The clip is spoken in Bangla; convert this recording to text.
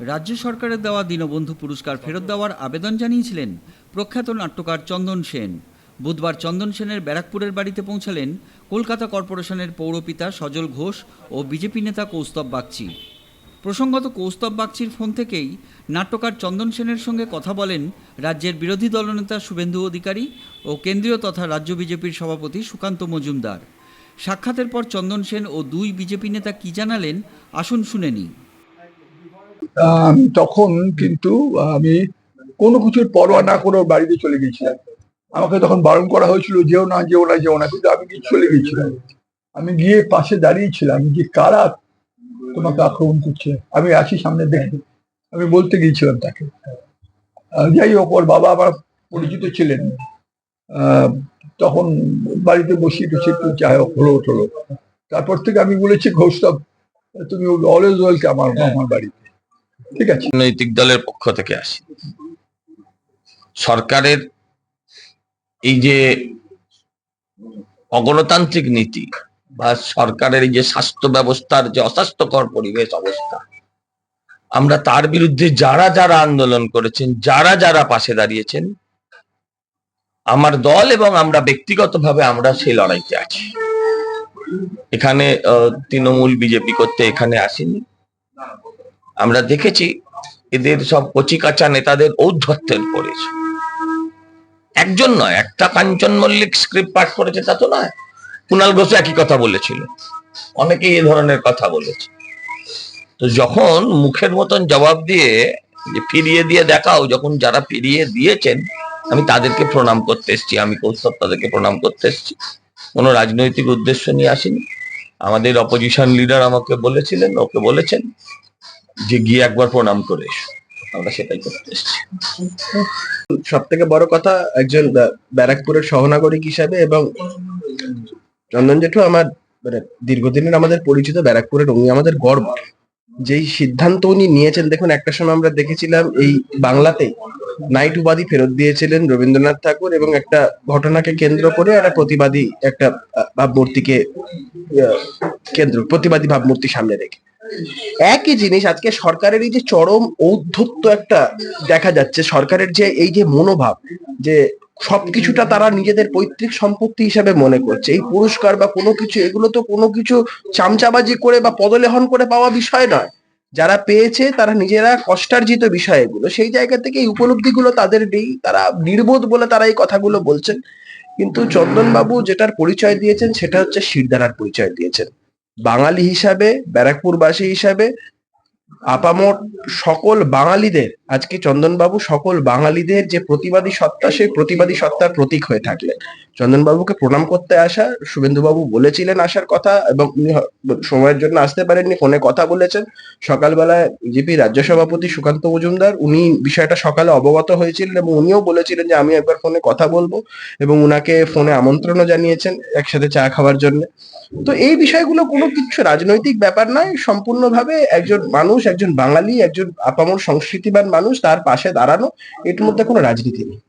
রাজ্য সরকারের দেওয়া দীনবন্ধু পুরস্কার ফেরত দেওয়ার আবেদন জানিয়েছিলেন প্রখ্যাত নাট্যকার চন্দন সেন। বুধবার চন্দন সেনের ব্যারাকপুরের বাড়িতে পৌঁছালেন কলকাতা কর্পোরেশনের পৌরপিতা সজল ঘোষ ও বিজেপি নেতা কৌস্তব বাগচি। প্রসঙ্গত কৌস্তব বাগচির ফোন থেকেই নাট্যকার চন্দন সেনের সঙ্গে কথা বলেন রাজ্যের বিরোধী দলনেতা শুভেন্দু অধিকারী ও কেন্দ্রীয় তথা রাজ্য বিজেপির সভাপতি সুকান্ত মজুমদার। সাক্ষাতের পর চন্দন সেন ও দুই বিজেপি নেতা কি জানালেন, আসুন শুনে নিই। তখন কিন্তু আমি কোনো কিছুর পরোয়া না করে বাড়িতে চলে গেছিলাম আমাকে তখন বারণ করা হয়েছিল, যেও না যেও না যেও না। কিন্তু আমি কিছু চলে গেছিলাম আমি গিয়ে পাশে দাঁড়িয়েছিলাম, যে কারা তোমাকে আক্রমণ করছে? আমি আছি সামনে দেখে। আমি বলতে গিয়েছিলাম তাকে যাই হোক, ওর বাবা আমার পরিচিত ছিলেন। তখন বাড়িতে বসিয়ে টুসি একটু যাই হোক, হলো হলো। তারপর থেকে আমি বলেছি ঘোষতব তুমি অলওয়েজ ওয়েলকাম আমার আমার বাড়িতে। ঠিক আছে। রাজনৈতিক দলের পক্ষ থেকে আসি। সরকারের এই যে অগণতান্ত্রিক নীতি বা সরকারের যে স্বাস্থ্য ব্যবস্থার যে অস্বাস্থ্যকর পরিবেশ অবস্থা, আমরা তার বিরুদ্ধে যারা যারা আন্দোলন করেছেন, যারা যারা পাশে দাঁড়িয়েছেন, আমার দল এবং আমরা ব্যক্তিগতভাবে আমরা সেই লড়াইতে আছি। এখানে তৃণমূল বিজেপি করতে এখানে আসেনি। আমরা দেখেছি এদের সব কচিকাচা নেতাদের ঔদ্ধত্যের পড়েছে একজন নয়, একটা কাঞ্চন মল্লিক স্ক্রিপ্ট পাঠ করেছে তা তো নয়। কুণাল ঘোষ একই কথা বলেছিল। অনেকেই এ ধরনের কথা বলেছে। তো যখন মুখের মতন জবাব দিয়ে যে ফিরিয়ে দিয়ে দেখাও, যখন যারা ফিরিয়ে দিয়েছেন, আমি তাদেরকে প্রণাম করতে এসেছি, আমি কৌস্তব তাদেরকে প্রণাম করতে এসেছি। কোনো রাজনৈতিক উদ্দেশ্য নিয়ে আসিনি। আমাদের অপোজিশন লিডার আমাকে বলেছিলেন, ওকে বলেছেন। যে গিয়ে একবার প্রণাম করে আমরা সেটাই করতে এসেছি। সব থেকে বড় কথা একজন ব্যা- ব্যারাকপুরের সহনাগরিক হিসাবে এবং চন্দন জেঠু আমার মানে দীর্ঘদিনের আমাদের পরিচিত ব্যারাকপুরের উনি আমাদের গর্ব। যেই সিদ্ধান্ত উনি নিয়েছেন, দেখুন একটা সময় আমরা দেখেছিলাম এই বাংলাতে নাইট উপাধি ফেরত দিয়েছিলেন রবীন্দ্রনাথ ঠাকুর এবং একটা ঘটনাকে কেন্দ্র করে একটা প্রতিবাদী একটা ভাবমূর্তিকে কেন্দ্র, প্রতিবাদী ভাবমূর্তি সামনে রেখে। একই জিনিস আজকে সরকারের এই যে চরম ঔদ্ধত্য একটা দেখা যাচ্ছে, সরকারের যে এই যে মনোভাব, যে সবকিছুটা তারা নিজেদের পৈতৃক সম্পত্তি হিসাবে মনে করছে। এই পুরস্কার বা কোনো কিছু, এগুলো তো কোনো কিছু চামচাবাজি করে বা পদলেহন করে পাওয়া বিষয় নয়। যারা পেয়েছে তারা নিজেরা কষ্টার্জিত বিষয় এগুলো সেই জায়গা থেকে এই উপলব্ধিগুলো তাদের নেই। তারা নির্বোধ বলে তারা এই কথাগুলো বলছেন। কিন্তু চন্দনবাবু যেটার পরিচয় দিয়েছেন, সেটা হচ্ছে শিরদারার পরিচয় দিয়েছেন। বাঙালি হিসাবে, ব্যারাকপুরবাসী হিসাবে, আপামর সকল বাঙালিদের, আজকে চন্দনবাবু সকল বাঙালিদের যে প্রতিবাদী সত্তা, সেই প্রতিবাদী সত্তার প্রতীক হয়ে থাকলেন। চন্দনবাবুকে প্রণাম করতে আসা, শুভেন্দুবাবু বলেছিলেন আসার কথা এবং উনি সময়ের জন্য আসতে পারেননি, ফোনে কথা বলেছেন। সকালবেলায় বিজেপি রাজ্য সভাপতি সুকান্ত মজুমদার, উনি বিষয়টা সকালে অবগত হয়েছিলেন এবং উনিও বলেছিলেন যে, আমি একবার ফোনে কথা বলব এবং উনাকে ফোনে আমন্ত্রণও জানিয়েছেন একসাথে চা খাওয়ার জন্য। তো এই বিষয়গুলো কোনো কিছু রাজনৈতিক ব্যাপার নয়, সম্পূর্ণভাবে একজন মানুষ, একজন বাঙালি, একজন আপামর সংস্কৃতিবান মানুষ তার পাশে দাঁড়ানো, এর মধ্যে কোনো রাজনীতি নেই।